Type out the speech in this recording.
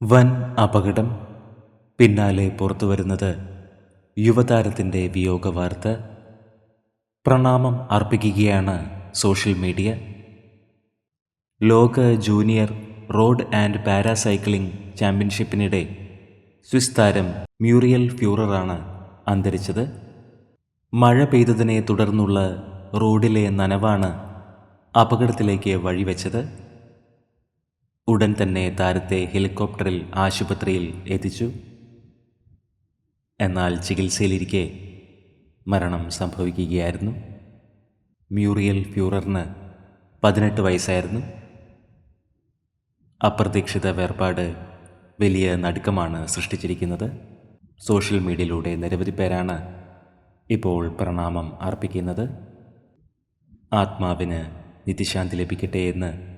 വൻ അപകടം. പിന്നാലെ പുറത്തുവരുന്നത് യുവതാരത്തിന്റെ വിയോഗ വാർത്ത പ്രണാമം അർപ്പിക്കുകയാണ് സോഷ്യൽ മീഡിയ. ലോക ജൂനിയർ റോഡ് ആൻഡ് പാരാസൈക്ലിംഗ് ചാമ്പ്യൻഷിപ്പിനിടെ സ്വിസ് താരം മ്യൂറിയൽ ഫ്യൂററാണ് അന്തരിച്ചത്. മഴ പെയ്തതിനെ തുടർന്നുള്ള റോഡിലെ നനവാണ് അപകടത്തിലേക്ക് വഴിവെച്ചത്. ഉടൻ തന്നെ താരത്തെ ഹെലികോപ്റ്ററിൽ ആശുപത്രിയിൽ എത്തിച്ചു. എന്നാൽ ചികിത്സയിലിരിക്കെ മരണം സംഭവിക്കുകയായിരുന്നു. മ്യൂറിയൽ ഫ്യൂററിന് പതിനെട്ട് വയസ്സായിരുന്നു. അപ്രതീക്ഷിത വേർപാട് വലിയ നടുക്കമാണ് സൃഷ്ടിച്ചിരിക്കുന്നത്. സോഷ്യൽ മീഡിയയിലൂടെ നിരവധി പേരാണ് ഇപ്പോൾ പ്രണാമം അർപ്പിക്കുന്നത്. ആത്മാവിന് നിത്യശാന്തി ലഭിക്കട്ടെ എന്ന്